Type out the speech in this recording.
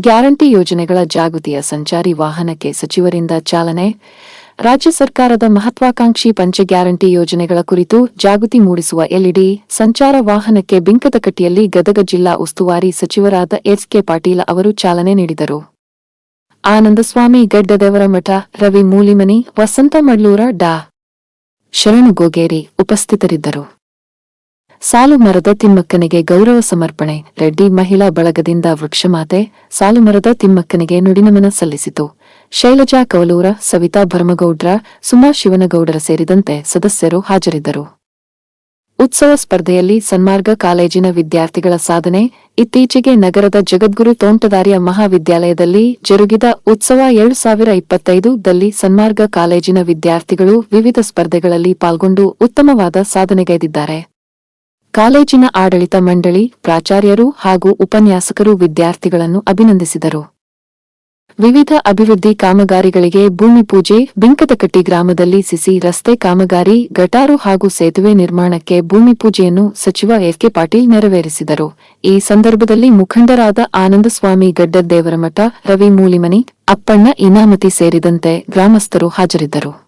Guarantee ಯೋಜನೆಗಳ ಜಾಗೃತಿಯ ಸಂಚಾರಿ ವಾಹನಕ್ಕೆ ಸಚಿವರಿಂದ ಚಾಲನೆ. ರಾಜ್ಯ ಸರ್ಕಾರದ ಮಹತ್ವಾಕಾಂಕ್ಷಿ ಪಂಚ ಗ್ಯಾರಂಟಿ ಯೋಜನೆಗಳ ಕುರಿತು ಜಾಗೃತಿ ಮೂಡಿಸುವ ಎಲ್ಇಡಿ ಸಂಚಾರ ವಾಹನಕ್ಕೆ ಬಿಂಕದಕಟ್ಟಿಯಲ್ಲಿ ಗದಗ ಜಿಲ್ಲಾ ಉಸ್ತುವಾರಿ ಸಚಿವರಾದ ಎಸ್ಕೆ ಪಾಟೀಲ ಅವರು ಚಾಲನೆ ನೀಡಿದರು. ಆನಂದಸ್ವಾಮಿ ಗಡ್ಡದೇವರಮಠ, ರವಿ ಮೂಲಿಮನಿ ವಸಂತ ಮಡ್ಲೂರ ಡಾ. ಶರಣು ಗೋಗೇರಿ ಉಪಸ್ಥಿತರಿದ್ದರು. ಸಾಲು ಮರದ ತಿಮ್ಮಕ್ಕನಿಗೆ ಗೌರವ ಸಮರ್ಪಣೆ, ರೆಡ್ಡಿ ಮಹಿಳಾ ಬಳಗದಿಂದ ವೃಕ್ಷಮಾತೆ ಸಾಲು ಮರದ ತಿಮ್ಮಕ್ಕನಿಗೆ ನುಡಿನಮನ ಸಲ್ಲಿಸಿತು. ಶೈಲಜಾ ಕವಲೂರ, ಸವಿತಾ ಭರಮಗೌಡ್ರ, ಸುಮಾ ಶಿವನಗೌಡರ ಸೇರಿದಂತೆ ಸದಸ್ಯರು ಹಾಜರಿದ್ದರು. ಉತ್ಸವ ಸ್ಪರ್ಧೆಯಲ್ಲಿ ಸನ್ಮಾರ್ಗ ಕಾಲೇಜಿನ ವಿದ್ಯಾರ್ಥಿಗಳ ಸಾಧನೆ, ಇತ್ತೀಚೆಗೆ ನಗರದ ಜಗದ್ಗುರು ತೋಂಟದಾರ್ಯ ಮಹಾವಿದ್ಯಾಲಯದಲ್ಲಿ ಜರುಗಿದ ಉತ್ಸವ ಎರಡು ಸಾವಿರ ಇಪ್ಪತ್ತೈದುದಲ್ಲಿ ಸನ್ಮಾರ್ಗ ಕಾಲೇಜಿನ ವಿದ್ಯಾರ್ಥಿಗಳು ವಿವಿಧ ಸ್ಪರ್ಧೆಗಳಲ್ಲಿ ಪಾಲ್ಗೊಂಡು ಉತ್ತಮವಾದ ಸಾಧನೆಗೈದಿದ್ದಾರೆ. ಕಾಲೇಜಿನ ಆಡಳಿತ ಮಂಡಳಿ ಪ್ರಾಚಾರ್ಯರು ಹಾಗೂ ಉಪನ್ಯಾಸಕರು ವಿದ್ಯಾರ್ಥಿಗಳನ್ನು ಅಭಿನಂದಿಸಿದರು. ವಿವಿಧ ಅಭಿವೃದ್ಧಿ ಕಾಮಗಾರಿಗಳಿಗೆ ಭೂಮಿ ಪೂಜೆ, ಬಿಂಕದಕಟ್ಟಿ ಗ್ರಾಮದಲ್ಲಿ ಸಿಸಿ ರಸ್ತೆ ಕಾಮಗಾರಿ, ಗಟಾರು ಹಾಗೂ ಸೇತುವೆ ನಿರ್ಮಾಣಕ್ಕೆ ಭೂಮಿ ಪೂಜೆಯನ್ನು ಸಚಿವ ಎಫ್ಕೆ ಪಾಟೀಲ್ ನೆರವೇರಿಸಿದರು. ಈ ಸಂದರ್ಭದಲ್ಲಿ ಮುಖಂಡರಾದ ಆನಂದಸ್ವಾಮಿ ಗಡ್ಡದ್ದೇವರಮಠ ರವಿ ಮೂಲಿಮನಿ, ಅಪ್ಪಣ್ಣ ಇನಾಮತಿ ಸೇರಿದಂತೆ ಗ್ರಾಮಸ್ಥರು ಹಾಜರಿದ್ದರು.